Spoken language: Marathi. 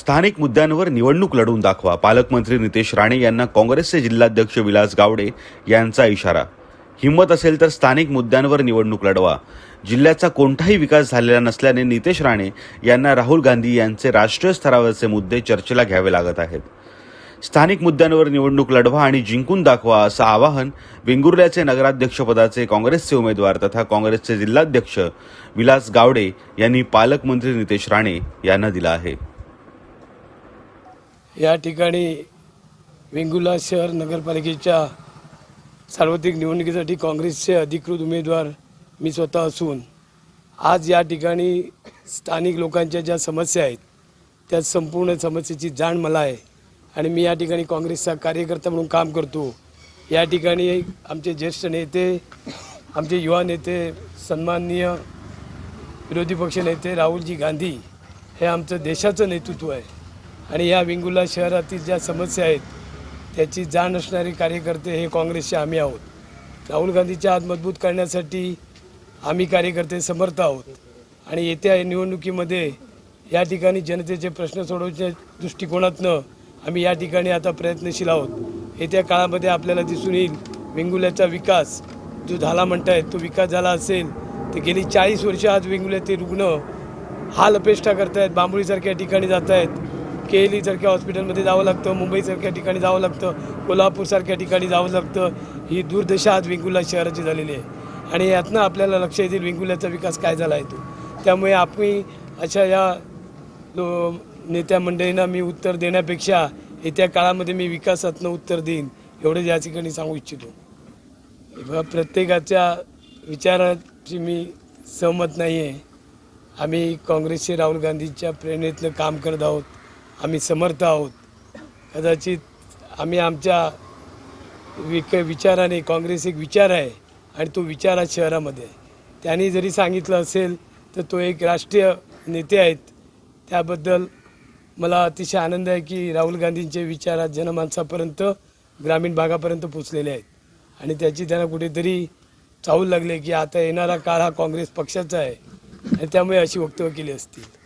स्थानिक मुद्द्यांवर निवडणूक लढवून दाखवा. पालकमंत्री नितेश राणे यांना काँग्रेसचे जिल्हाध्यक्ष विलास गावडे यांचा इशारा. हिंमत असेल तर स्थानिक मुद्द्यांवर निवडणूक लढवा. जिल्ह्याचा कोणताही विकास झालेला नसल्याने नितेश राणे यांना राहुल गांधी यांचे राष्ट्रीय स्तरावरचे मुद्दे चर्चेला घ्यावे लागत आहेत. स्थानिक मुद्द्यांवर निवडणूक लढवा आणि जिंकून दाखवा असं आवाहन वेंगुर्ल्याचे नगराध्यक्षपदाचे काँग्रेसचे उमेदवार तथा काँग्रेसचे जिल्हाध्यक्ष विलास गावडे यांनी पालकमंत्री नितेश राणे यांना दिलं आहे. या ठिकाणी वेंगुला शहर नगरपालिकेच्या सार्वत्रिक निवडणुकीसाठी काँग्रेसचे अधिकृत उमेदवार मी स्वतः असून आज या ठिकाणी स्थानिक लोकांच्या ज्या समस्या आहेत त्या संपूर्ण समस्येची जाण मला आहे. आणि मी या ठिकाणी काँग्रेसचा कार्यकर्ता म्हणून काम करतो. या ठिकाणी आमचे ज्येष्ठ नेते आमचे युवा नेते सन्माननीय विरोधी पक्ष नेते राहुलजी गांधी हे आमचं देशाचं नेतृत्व आहे. आणि या वेंगुर्ला शहरातील ज्या समस्या आहेत त्याची जाण असणारे कार्यकर्ते हे काँग्रेसचे आम्ही आहोत. राहुल गांधीच्या हात मजबूत करण्यासाठी आम्ही कार्यकर्ते समर्थ आहोत. आणि येत्या निवडणुकीमध्ये या ठिकाणी जनतेचे प्रश्न सोडवण्याच्या दृष्टिकोनातनं आम्ही या ठिकाणी आता प्रयत्नशील आहोत. येत्या काळामध्ये आपल्याला दिसून येईल वेंगुल्याचा विकास जो झाला म्हणतायत तो विकास झाला असेल तर गेली चाळीस वर्ष आज वेंगुल्यातील रुग्ण हाल अपेष्टा करतायत बांबोळीसारख्या ठिकाणी जात आहेत केएलईसारख्या हॉस्पिटलमध्ये जावं लागतं मुंबईसारख्या ठिकाणी जावं लागतं कोल्हापूरसारख्या ठिकाणी जावं लागतं ही दुर्दशा आज वेंगुर्ला शहराची झालेली आहे. आणि यातनं आपल्याला लक्ष येतील वेंगुर्ल्याचा विकास काय झाला आहे तो. त्यामुळे आपण अशा या लो नेत्या मंडळींना मी उत्तर देण्यापेक्षा येत्या काळामध्ये मी विकासातनं उत्तर देईन एवढं या ठिकाणी सांगू इच्छितो. प्रत्येकाच्या विचाराची मी सहमत नाही आहे आम्ही काँग्रेसचे राहुल गांधींच्या प्रेरणेतनं काम करत आहोत. आम्ही समर्थ आहोत. कदाचित आम्ही आमच्या विक विचाराने काँग्रेस एक विचार आहे आणि तो विचार आज शहरामध्ये आहे. त्यांनी जरी सांगितलं असेल तर तो एक राष्ट्रीय नेते आहेत. त्याबद्दल मला अतिशय आनंद आहे की राहुल गांधींचे विचार आज जनमानसापर्यंत ग्रामीण भागापर्यंत पोचलेले आहेत. आणि त्याची त्यांना कुठेतरी चाहूल लागले की आता येणारा काळ हा काँग्रेस पक्षाचा आहे. आणि त्यामुळे अशी वक्तव्य केली असतील.